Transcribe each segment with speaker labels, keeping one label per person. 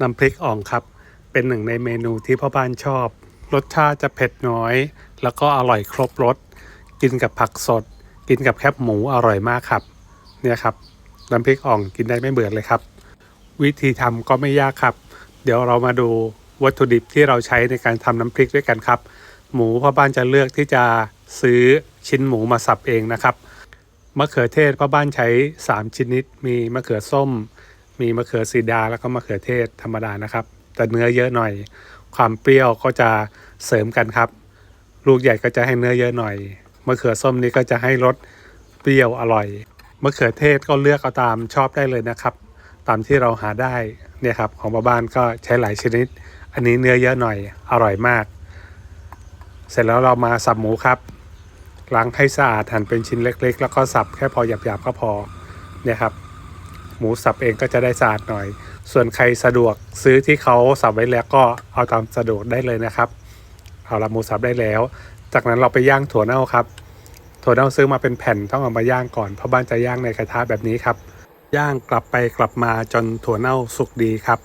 Speaker 1: น้ำพริกอ่องครับ เป็นหนึ่งในเมนูที่พ่อบ้านชอบ รสชาติจะเผ็ดน้อย แล้วก็อร่อยครบรส กินกับผักสด กินกับแคบหมูอร่อยมากครับ เนี่ยครับ น้ำพริกอ่องกินได้ไม่เบื่อเลยครับ วิธีทำก็ไม่ยากครับ เดี๋ยวเรามาดูวัตถุดิบที่เราใช้ในการทำน้ำพริกด้วยกันครับ หมูพ่อบ้านจะเลือกที่จะซื้อชิ้นหมูมาสับเองนะครับมะเขือเทศพ่อบ้านใช้ 3 ชนิด มีมะเขือส้ม มีมะเขือสีดาแล้วก็มะเขือเทศธรรมดานะครับ แต่เนื้อเยอะหน่อย ความเปรี้ยวก็จะเสริมกันครับ ลูกใหญ่ก็จะให้เนื้อเยอะหน่อยมะเขือส้มนี่ก็จะให้รสเปรี้ยวอร่อยมะเขือเทศก็เลือกเอาตามชอบได้เลยนะครับ ตามที่เราหาได้เนี่ยครับของบ้านก็ใช้หลายชนิด อันนี้เนื้อเยอะหน่อยอร่อยมาก เสร็จแล้วเรามาสับหมูครับล้างให้สะอาดหั่นเป็นชิ้นเล็ก ๆ แล้วก็สับแค่พอหยาบๆก็พอเนี่ยครับ หมูสับเองก็จะได้สะอาดหน่อย ส่วนใครสะดวกซื้อที่เขาสับไว้แล้วก็เอาตามสะดวกได้เลยนะครับ เอาละหมูสับได้แล้ว จากนั้นเราไปย่างถั่วเน่าครับ ถั่วเน่าซื้อมาเป็นแผ่นต้องเอามาย่างก่อนเพราะบ้านจะย่างในกระทะแบบนี้ครับ ย่างกลับไปกลับมาจนถั่วเน่าสุกดีครับ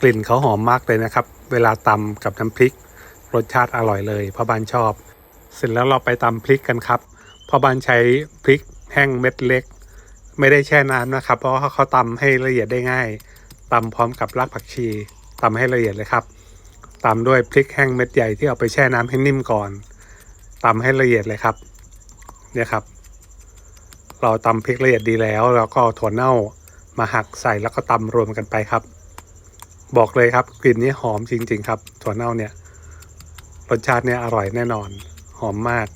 Speaker 1: กลิ่นเขาหอมมากเลยนะครับ เวลาตำกับน้ำพริก รสชาติอร่อยเลยพ่อบ้านชอบ เสร็จแล้วเราไปตำพริกกันครับพ่อบ้านใช้พริกแห้งเม็ดเล็ก ไม่ได้แช่น้ำนะครับ เพราะว่าเขาตำให้ละเอียดได้ง่ายตำพร้อมกับรากผักชีตำให้ละเอียดเลยครับตำด้วยพริกแห้งเม็ดใหญ่ที่เอาไปแช่น้ำให้นิ่มก่อนตำให้ละเอียดเลยครับ เนี่ยครับ เราตำพริกละเอียดดีแล้ว แล้วก็ถั่วเน่ามาหักใส่แล้วก็ตำรวมกันไปครับ บอกเลยครับกลิ่นนี้หอมจริง ๆ ครับ ถั่วเน่าเนี่ยรสชาติเนี่ยอร่อยแน่นอน หอมมาก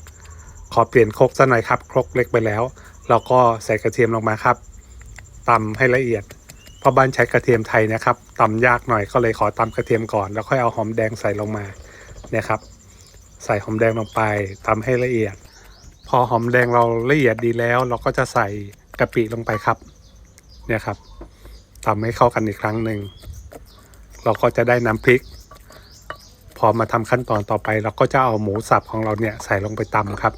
Speaker 1: ขอเปลี่ยนครกซะหน่อยครับ ครกเล็กไปแล้ว เราก็ใส่กระเทียมลงมาครับตำให้ละเอียดเพราะบ้านใช้กระเทียมไทยนะครับตำยากหน่อยก็เลยขอตำกระเทียมก่อน แล้วค่อยเอาหอมแดงใส่ลงมาเนี่ยครับ ใส่หอมแดงลงไปตำให้ละเอียด พอหอมแดงเราละเอียดดีแล้ว เราก็จะใส่กะปิลงไปครับ เนี่ยครับตำให้เข้ากันอีกครั้งหนึ่ง เราก็จะได้น้ำพริก พอมาทำขั้นตอนต่อไป เราก็จะเอาหมูสับของเราเนี่ยใส่ลงไปตำครับ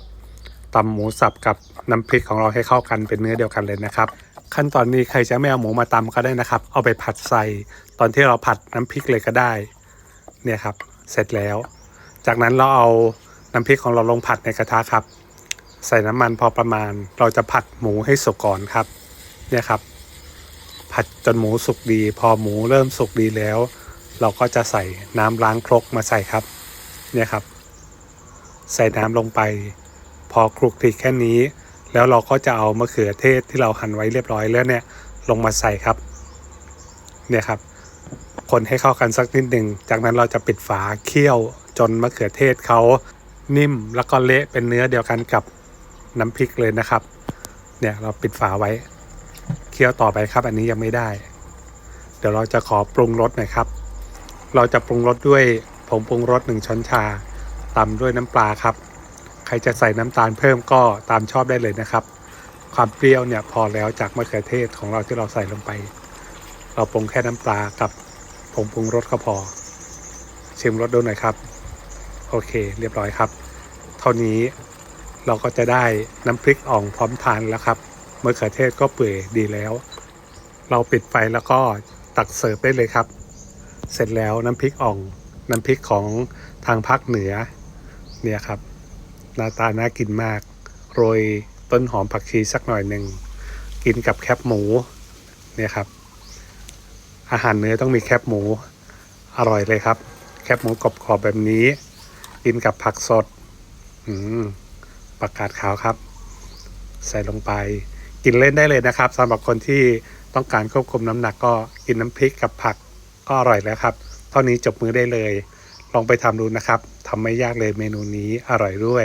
Speaker 1: ตำหมูสับกับน้ำพริกของเราให้เข้ากันเป็นเนื้อเดียวกันเลยนะครับ ขั้นตอนนี้ใครจะไม่เอาหมูมาตำก็ได้นะครับ เอาไปผัดใส่ตอนที่เราผัดน้ำพริกเลยก็ได้ เนี่ยครับ เสร็จแล้ว จากนั้นเราเอาน้ำพริกของเราลงผัดในกระทะครับ ใส่น้ำมันพอประมาณ เราจะผัดหมูให้สุกก่อนครับ เนี่ยครับ ผัดจนหมูสุกดี พอหมูเริ่มสุกดีแล้ว เราก็จะใส่น้ำล้างครกมาใส่ครับ เนี่ยครับ ใส่น้ำลงไป พอคลุกคลิกแค่นี้ แล้วเราก็จะเอามะเขือเทศที่เราหั่นไว้เรียบร้อยแล้วเนี่ยลงมาใส่ครับ เนี่ยครับ คนให้เข้ากันสักนิดหนึ่ง จากนั้นเราจะปิดฝาเคี่ยวจนมะเขือเทศเขานิ่มแล้วก็เละเป็นเนื้อเดียวกันกับน้ำพริกเลยนะครับ เนี่ยเราปิดฝาไว้ เคี่ยวต่อไปครับ อันนี้ยังไม่ได้ เดี๋ยวเราจะขอปรุงรสหน่อยครับ เราจะปรุงรสด้วยผงปรุงรสหนึ่งช้อนชาตามด้วยน้ำปลาครับ ใครจะใส่น้ำตาลเพิ่มก็ตามชอบได้เลยนะครับ ความเปรี้ยวเนี่ยพอแล้วจากมะเขือเทศของเราที่เราใส่ลงไป เราปรุงแค่น้ำปลากับผงปรุงรสก็พอ ชิมรสดูหน่อยครับ โอเค เรียบร้อยครับ เท่านี้เราก็จะได้น้ำพริกอ่องพร้อมทานแล้วครับมะเขือเทศก็เปื่อยดีแล้ว เราปิดไฟแล้วก็ตักเสิร์ฟได้เลยครับ เสร็จแล้วน้ำพริกอ่อง น้ำพริกของทางภาคเหนือเนี่ยครับ หน้าตาน่ากินมาก โรยต้นหอมผักชีสักหน่อยหนึ่ง กินกับแคบหมู เนี่ยครับ อาหารเนื้อต้องมีแคบหมู อร่อยเลยครับ แคบหมูกรอบๆแบบนี้ กินกับผักสด อืมผักกาดขาวครับ ใส่ลงไป กินเล่นได้เลยนะครับสำหรับคนที่ต้องการควบคุมน้ำหนักก็กินน้ำพริกกับผักก็อร่อยแล้วครับ เท่านี้จบมือได้เลย ลองไปทำดูนะครับทำไม่ยากเลยเมนูนี้อร่อยด้วย